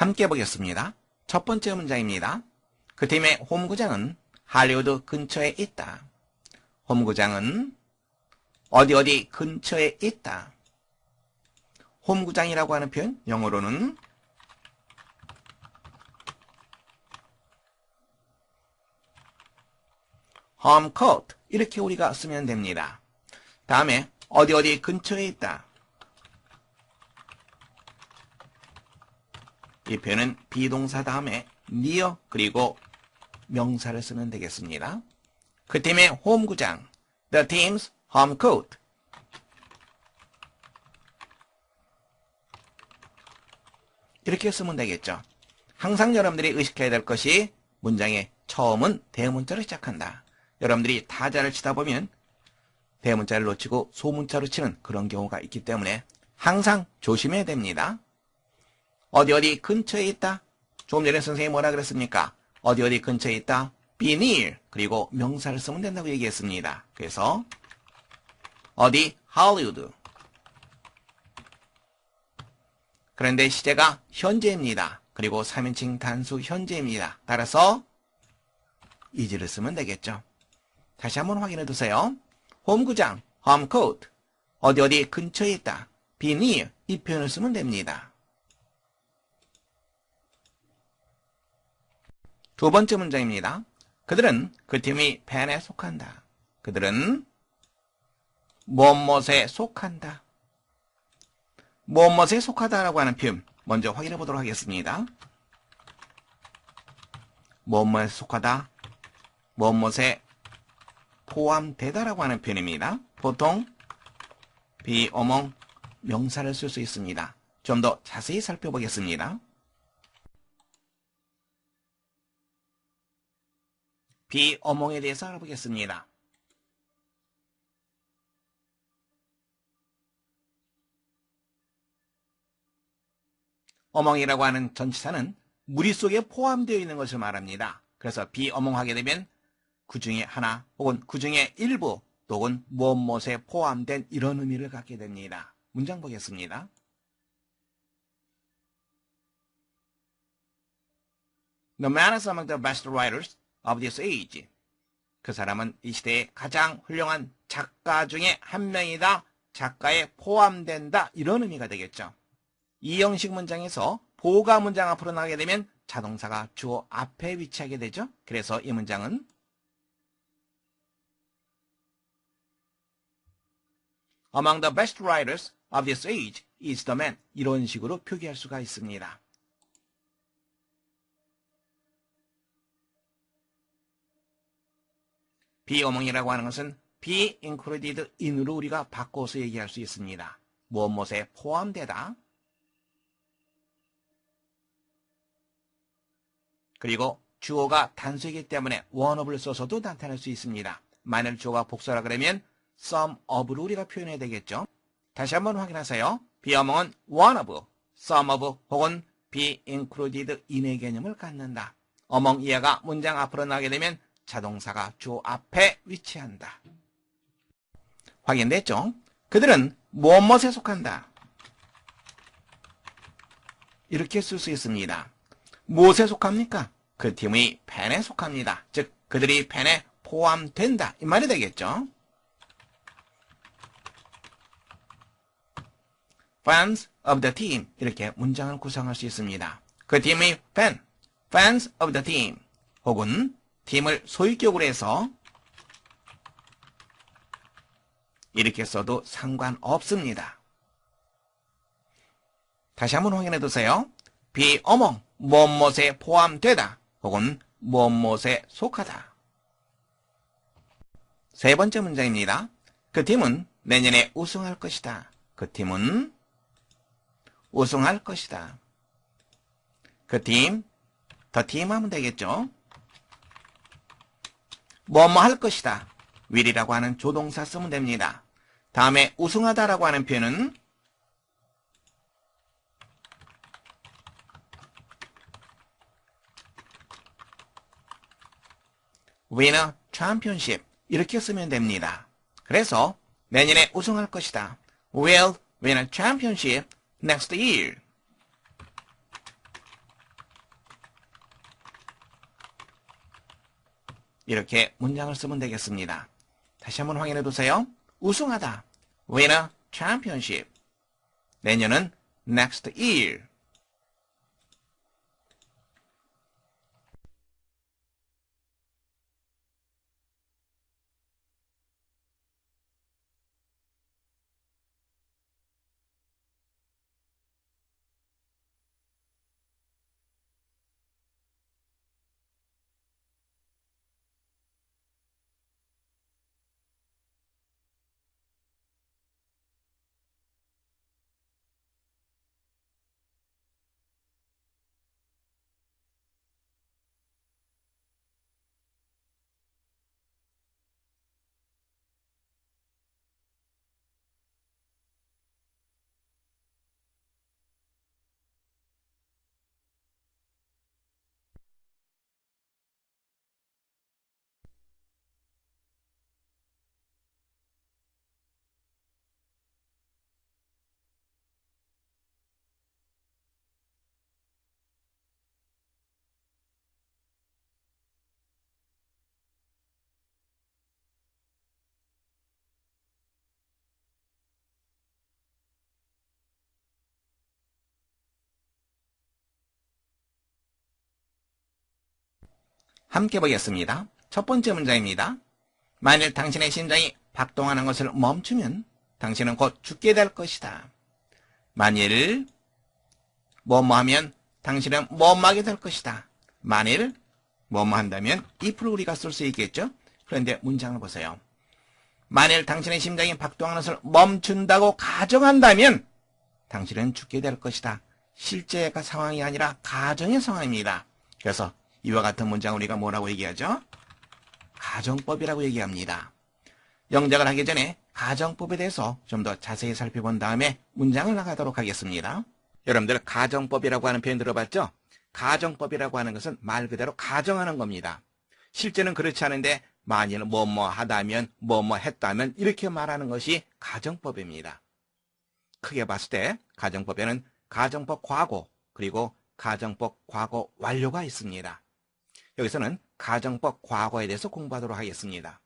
함께 보겠습니다. 첫 번째 문장입니다. 그 팀의 홈구장은 할리우드 근처에 있다. 홈구장은 어디 어디 근처에 있다. 홈구장이라고 하는 표현 영어로는 home court 이렇게 우리가 쓰면 됩니다. 다음에 어디 어디 근처에 있다. 이 표현은 비동사 다음에 near 그리고 명사를 쓰면 되겠습니다. 그 팀의 홈구장 the team's home court 이렇게 쓰면 되겠죠. 항상 여러분들이 의식해야 될 것이 문장의 처음은 대문자로 시작한다. 여러분들이 타자를 치다 보면 대문자를 놓치고 소문자로 치는 그런 경우가 있기 때문에 항상 조심해야 됩니다. 어디 어디 근처에 있다. 조금 전에 선생님이 뭐라 그랬습니까? 어디 어디 근처에 있다. be near 그리고 명사를 쓰면 된다고 얘기했습니다. 그래서 어디 할리우드 그런데 시제가 현재입니다. 그리고 3인칭 단수 현재입니다. 따라서 이지를 쓰면 되겠죠. 다시 한번 확인해 두세요. 홈구장, 홈코트, 어디 어디 근처에 있다. be near 이 표현을 쓰면 됩니다. 두 번째 문장입니다. 그들은 그 팀이 팬에 속한다. 그들은 무엇무엇에 속한다. 무엇무엇에 속하다라고 하는 표현 먼저 확인해 보도록 하겠습니다. 무엇무엇에 속하다, 무엇무엇에 포함되다라고 하는 표현입니다. 보통 비어몽 명사를 쓸 수 있습니다. 좀 더 자세히 살펴보겠습니다. 비어몽에 대해서 알아보겠습니다. 어멍이라고 하는 전치사는 무리 속에 포함되어 있는 것을 말합니다. 그래서 비어몽하게 되면 그 중에 하나 혹은 그 중에 일부 혹은 무엇무엇에 포함된 이런 의미를 갖게 됩니다. 문장 보겠습니다. Man is among of this age. 그 사람은 이 시대의 가장 훌륭한 작가 중에 한 명이다. 작가에 포함된다. 이런 의미가 되겠죠. 이 형식 문장에서 보가 문장 앞으로 나가게 되면 자동사가 주어 앞에 위치하게 되죠. 그래서 이 문장은 Among the best writers of this age is the man. 이런 식으로 표기할 수가 있습니다. 비어몽이라고 하는 것은 be included in으로 우리가 바꿔서 얘기할 수 있습니다. 무엇 무엇에 포함되다. 그리고 주어가 단수이기 때문에 of를 써서도 나타낼 수 있습니다. 만일 주어가 복수라 그러면 some of로 우리가 표현해야 되겠죠. 다시 한번 확인하세요. 비어몽은 one of, some of 혹은 be included in의 개념을 갖는다. 어멍 이하가 문장 앞으로 나게 되면 자동사가 주어 앞에 위치한다. 확인됐죠? 그들은 무엇무엇에 속한다. 이렇게 쓸 수 있습니다. 무엇에 속합니까? 그 팀의 팬에 속합니다. 즉 그들이 팬에 포함된다. 이 말이 되겠죠? fans of the team 이렇게 문장을 구성할 수 있습니다. 그 팀의 팬, fans of the team 혹은 팀을 소유격으로 해서 이렇게 써도 상관없습니다. 다시 한번 확인해 두세요. among, 무엇무엇에 포함되다 혹은 무엇무엇에 속하다. 세 번째 문장입니다. 그 팀은 내년에 우승할 것이다. 그 팀은 우승할 것이다. 그 팀, 더 팀 하면 되겠죠? 뭐뭐 할 것이다. will이라고 하는 조동사 쓰면 됩니다. 다음에 우승하다라고 하는 표현은 win a championship 이렇게 쓰면 됩니다. 그래서 내년에 우승할 것이다. will win a championship next year. 이렇게 문장을 쓰면 되겠습니다. 다시 한번 확인해 두세요. 우승하다. winner championship. 내년은 next year. 함께 보겠습니다. 첫 번째 문장입니다. 만일 당신의 심장이 박동하는 것을 멈추면 당신은 곧 죽게 될 것이다. 만일 뭐뭐 하면 당신은 뭐뭐 하게 될 것이다. 만일 뭐뭐 한다면 if를 우리가 쓸 수 있겠죠? 그런데 문장을 보세요. 만일 당신의 심장이 박동하는 것을 멈춘다고 가정한다면 당신은 죽게 될 것이다. 실제 상황이 아니라 가정의 상황입니다. 그래서 이와 같은 문장 우리가 뭐라고 얘기하죠? 가정법이라고 얘기합니다. 영작을 하기 전에 가정법에 대해서 좀 더 자세히 살펴본 다음에 문장을 나가도록 하겠습니다. 여러분들 가정법이라고 하는 표현 들어봤죠? 가정법이라고 하는 것은 말 그대로 가정하는 겁니다. 실제는 그렇지 않은데 만일 뭐뭐 하다면 뭐뭐 했다면 이렇게 말하는 것이 가정법입니다. 크게 봤을 때 가정법에는 가정법 과거 그리고 가정법 과거 완료가 있습니다. 여기서는 가정법 과거에 대해서 공부하도록 하겠습니다.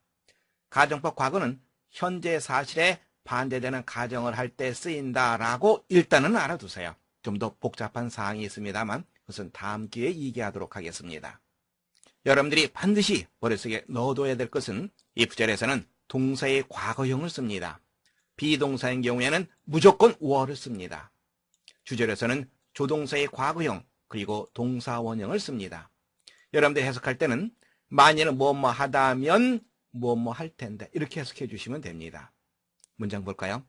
가정법 과거는 현재 사실에 반대되는 가정을 할 때 쓰인다라고 일단은 알아두세요. 좀 더 복잡한 사항이 있습니다만 그것은 다음 기회에 얘기하도록 하겠습니다. 여러분들이 반드시 머릿속에 넣어둬야 될 것은 이 부절에서는 동사의 과거형을 씁니다. 비동사인 경우에는 무조건 were를 씁니다. 주절에서는 조동사의 과거형 그리고 동사 원형을 씁니다. 여러분들 해석할 때는 만일은 뭐뭐 하다면 뭐뭐 할 텐데 이렇게 해석해 주시면 됩니다. 문장 볼까요?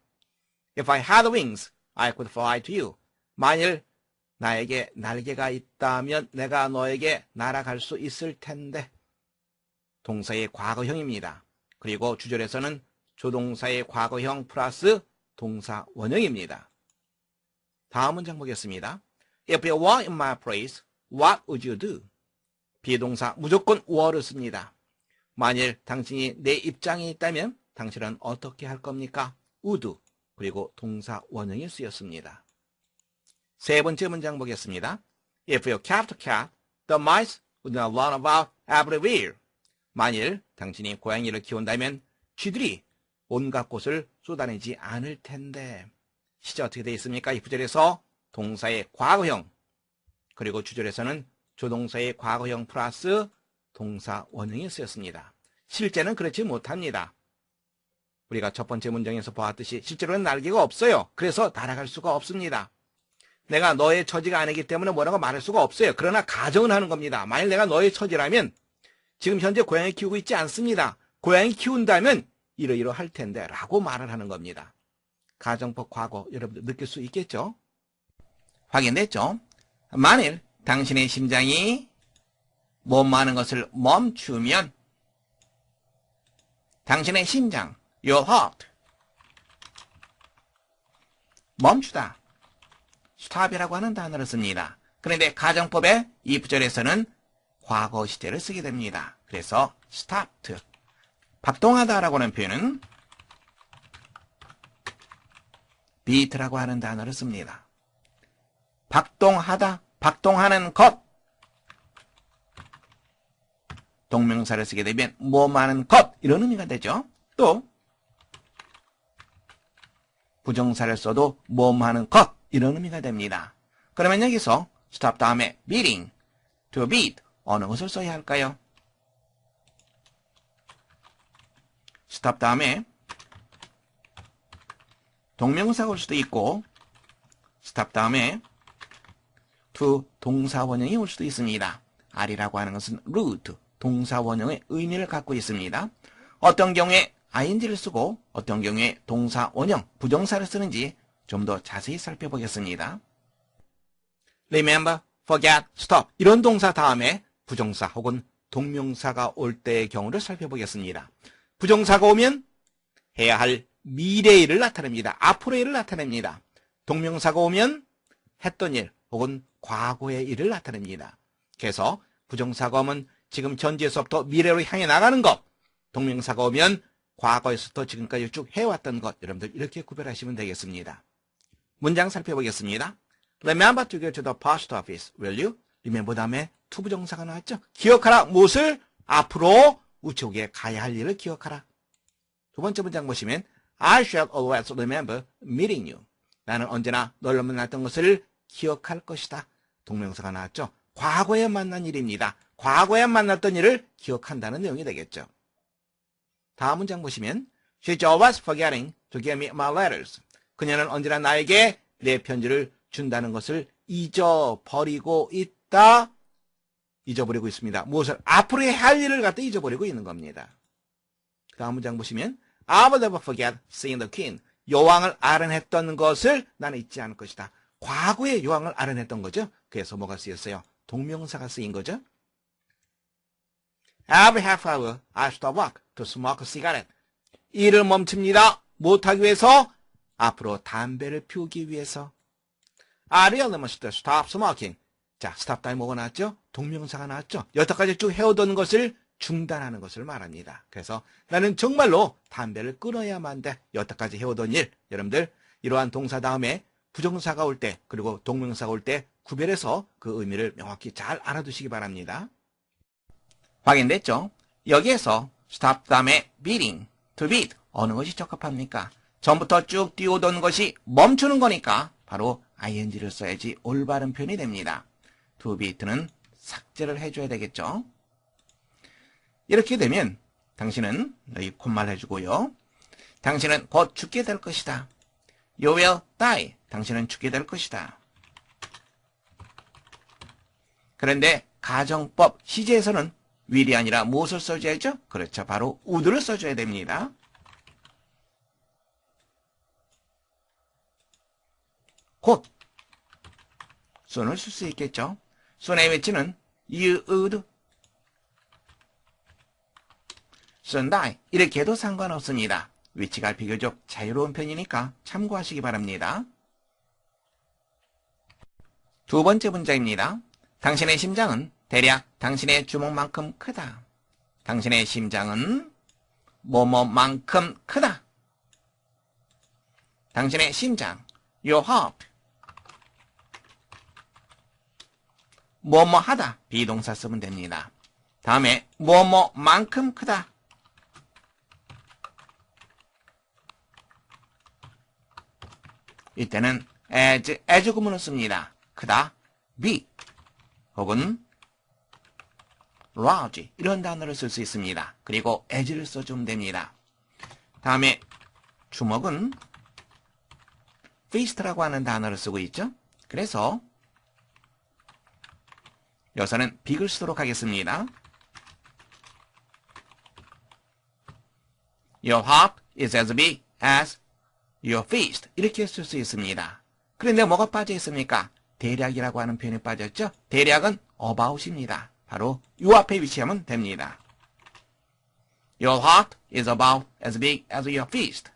If I had wings, I could fly to you. 만일 나에게 날개가 있다면 내가 너에게 날아갈 수 있을 텐데. 동사의 과거형입니다. 그리고 주절에서는 조동사의 과거형 플러스 동사 원형입니다. 다음 문장 보겠습니다. If you were in my place, what would you do? 비동사 무조건 were를 씁니다. 만일 당신이 내 입장에 있다면 당신은 어떻게 할 겁니까? would 그리고 동사 원형이 쓰였습니다. 세 번째 문장 보겠습니다. If you kept cat, the mice would not run about everywhere. 만일 당신이 고양이를 키운다면 쥐들이 온갖 곳을 쏟아내지 않을 텐데. 시제 어떻게 되어 있습니까? 이 구절에서 동사의 과거형 그리고 주절에서는 조동사의 과거형 플러스 동사 원형이 쓰였습니다. 실제는 그렇지 못합니다. 우리가 첫 번째 문장에서 보았듯이 실제로는 날개가 없어요. 그래서 날아갈 수가 없습니다. 내가 너의 처지가 아니기 때문에 뭐라고 말할 수가 없어요. 그러나 가정을 하는 겁니다. 만일 내가 너의 처지라면 지금 현재 고양이 키우고 있지 않습니다. 고양이 키운다면 이러이러 할 텐데 라고 말을 하는 겁니다. 가정법 과거 여러분들 느낄 수 있겠죠? 확인됐죠? 만일 당신의 심장이 뭐뭐 하는 것을 멈추면 당신의 심장, your heart 멈추다 stop이라고 하는 단어를 씁니다. 그런데 가정법의 이 부절에서는 과거 시제를 쓰게 됩니다. 그래서 stopped 박동하다라고 하는 표현은 beat라고 하는 단어를 씁니다. 박동하다 박동하는 것. 동명사를 쓰게 되면 뭐 많은 것 이런 의미가 되죠. 또 부정사를 써도 뭐 많은 것 이런 의미가 됩니다. 그러면 여기서 stop 다음에 beating, to beat 어느 것을 써야 할까요? stop 다음에 동명사가 올 수도 있고 stop 다음에 to 동사 원형이 올 수도 있습니다. R이라고 하는 것은 root, 동사 원형의 의미를 갖고 있습니다. 어떤 경우에 ing를 쓰고 어떤 경우에 동사 원형, 부정사를 쓰는지 좀 더 자세히 살펴보겠습니다. remember, forget, stop 이런 동사 다음에 부정사 혹은 동명사가 올 때의 경우를 살펴보겠습니다. 부정사가 오면 해야 할 미래의 일을 나타냅니다. 앞으로의 일을 나타냅니다. 동명사가 오면 했던 일 혹은 과거의 일을 나타냅니다. 그래서 부정사가 오면 지금 현재에서부터 미래로 향해 나가는 것, 동명사가 오면 과거에서부터 지금까지 쭉 해왔던 것, 여러분들 이렇게 구별하시면 되겠습니다. 문장 살펴보겠습니다. Remember to go to the post office, will you? remember 다음에 to 부정사가 나왔죠? 기억하라. 무엇을? 앞으로 우측에 가야 할 일을 기억하라. 두 번째 문장 보시면 I shall always remember meeting you. 나는 언제나 널 만났던 것을 기억할 것이다. 동명사가 나왔죠? 과거에 만난 일입니다. 과거에 만났던 일을 기억한다는 내용이 되겠죠. 다음 문장 보시면 She's always forgetting to give me my letters. 그녀는 언제나 나에게 내 편지를 준다는 것을 잊어버리고 있다. 잊어버리고 있습니다. 무엇을 앞으로 할 일을 갖다 잊어버리고 있는 겁니다. 다음 문장 보시면 I will never forget seeing the king. 여왕을 아련했던 것을 나는 잊지 않을 것이다. 과거에 여왕을 아련했던 거죠. 그래서 뭐가 쓰였어요? 동명사가 쓰인 거죠. Every half hour I stop work to smoke a cigarette. 일을 멈춥니다. 못하기 위해서 앞으로 담배를 피우기 위해서 I really must stop smoking. 자, stop 다음에 뭐가 나왔죠? 동명사가 나왔죠? 여태까지 쭉 해오던 것을 중단하는 것을 말합니다. 그래서 나는 정말로 담배를 끊어야만 돼. 여태까지 해오던 일. 여러분들 이러한 동사 다음에 부정사가 올 때 그리고 동명사가 올 때 구별해서 그 의미를 명확히 잘 알아두시기 바랍니다. 확인됐죠? 여기에서 stop 다음에 beating, to beat 어느 것이 적합합니까? 전부터 쭉 뛰어오던 것이 멈추는 거니까 바로 ing를 써야지 올바른 표현이 됩니다. to beat는 삭제를 해줘야 되겠죠? 이렇게 되면 당신은 여기 콧말 해주고요. 당신은 곧 죽게 될 것이다. You will die. 당신은 죽게 될 것이다. 그런데 가정법 시제에서는 will이 아니라 무엇을 써줘야죠? 그렇죠. 바로 would를 써줘야 됩니다. 곧 soon을 쓸 수 있겠죠. soon의 위치는 you would die 이렇게 해도 상관없습니다. 위치가 비교적 자유로운 편이니까 참고하시기 바랍니다. 두 번째 문장입니다. 당신의 심장은 대략 당신의 주먹만큼 크다. 당신의 심장은 뭐뭐만큼 크다. 당신의 심장, your heart. 뭐뭐 하다, 비동사 쓰면 됩니다. 다음에 뭐뭐만큼 크다. 이때는 as, as 구문을 씁니다. 크다, big, 혹은 large 이런 단어를 쓸 수 있습니다. 그리고 as를 써주면 됩니다. 다음에 주먹은 fist라고 하는 단어를 쓰고 있죠. 그래서 여기서는 big을 쓰도록 하겠습니다. Your heart is as big as your fist 이렇게 쓸 수 있습니다. 그런데 뭐가 빠져 있습니까? 대략이라고 하는 표현이 빠졌죠? 대략은 about입니다. 바로 요 앞에 위치하면 됩니다. Your heart is about as big as your fist.